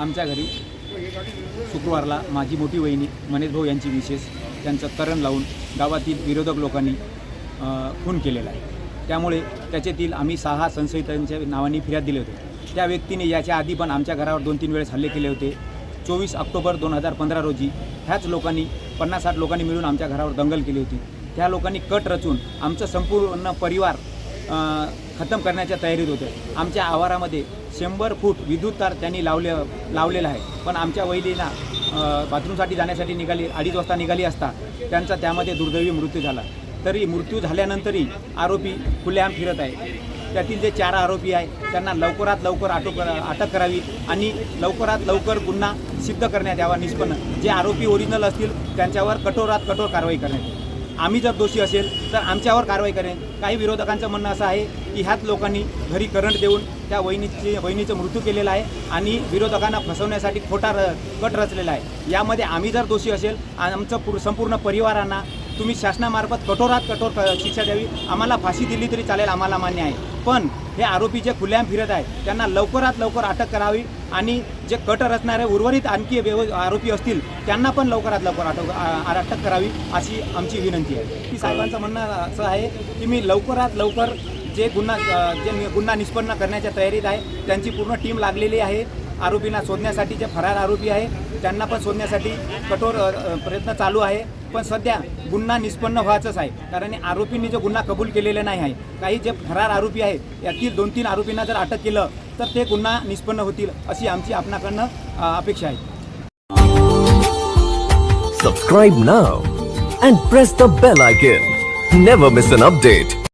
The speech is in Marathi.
आमच्या घरी शुक्रवारला माझी मोठी वहिनी मनेश भाऊ यांची विशेष त्यांचं करण लावून गावातील विरोधक लोकांनी खून केलेला आहे. त्यामुळे त्याच्यातील आम्ही सहा संशयितांच्या नावाने फिर्याद दिले होते. त्या व्यक्तीने याच्या आधी पण आमच्या घरावर दोन तीन वेळेस हल्ले केले होते. चोवीस ऑक्टोबर दोन हजार पंधरा रोजी ह्याच लोकांनी पन्नास साठ लोकांनी मिळून आमच्या घरावर दंगल केली होती. त्या लोकांनी कट रचून आमचं संपूर्ण परिवार खतम करण्याच्या तयारीत होते. आमच्या आवारामध्ये शंभर फूट विद्युत तार त्यांनी लावले लावलेला आहे. पण आमच्या वहिलीला बाथरूमसाठी जाण्यासाठी निघाली अडीच वाजता निघाली असता त्यांचा त्यामध्ये दुर्दैवी मृत्यू झाला. तरी मृत्यू झाल्यानंतरही आरोपी खुलेआम फिरत आहे. त्यातील जे चार आरोपी आहे त्यांना लवकरात लवकर अटक अटक करावी आणि लवकरात लवकर गुन्हा सिद्ध करण्यात यावा निष्पन्न. जे आरोपी ओरिजिनल असतील त्यांच्यावर कठोरात कठोर कारवाई करण्यात यावी आम्ही जर दोषी असेल तर आमच्यावर कारवाई करेन. काही विरोधकांचं म्हणणं असं आहे की ह्याच लोकांनी घरी करंट देऊन त्या वहिनीची वहिनीचं मृत्यू केलेला आहे आणि विरोधकांना फसवण्यासाठी खोटा र कट रचलेला आहे. यामध्ये आम्ही जर दोषी असेल आमचं पूर संपूर्ण परिवारांना तुम्ही शासनामार्फत कठोरात कठोर शिक्षा द्यावी. आम्हाला फाशी दिली तरी चालेल आम्हाला मान्य आहे. पण हे आरोपी जे खुल्याम फिरत आहेत त्यांना लवकरात लवकर अटक करावी. आणि जे कट रचणारे उर्वरित आणखी व्यव आरोपी असतील त्यांना पण लवकरात लवकर अटक अटक करावी अशी आमची विनंती आहे. की साहेबांचं म्हणणं असं आहे की मी लवकरात लवकर जे गुन्हा जे नि- गुन्हा निष्पन्न करण्याच्या तयारीत आहे त्यांची पूर्ण टीम लागलेली आहे आरोपींना शोधण्यासाठी जे फरार आरोपी आहे त्यांना पण शोधण्यासाठी कठोर प्रयत्न चालू आहे. पण सध्या गुन्हा निष्पन्न व्हायचंच आहे कारण आरोपींनी जो गुन्हा कबूल केलेला नाही आहे काही जे फरार आरोपी आहेत यातील दोन तीन आरोपींना जर अटक केलं तर ते गुन्हा निष्पन्न होतील अशी आमची आपणाकडनं अपेक्षा आहे Subscribe now and press the bell icon. Never miss an update.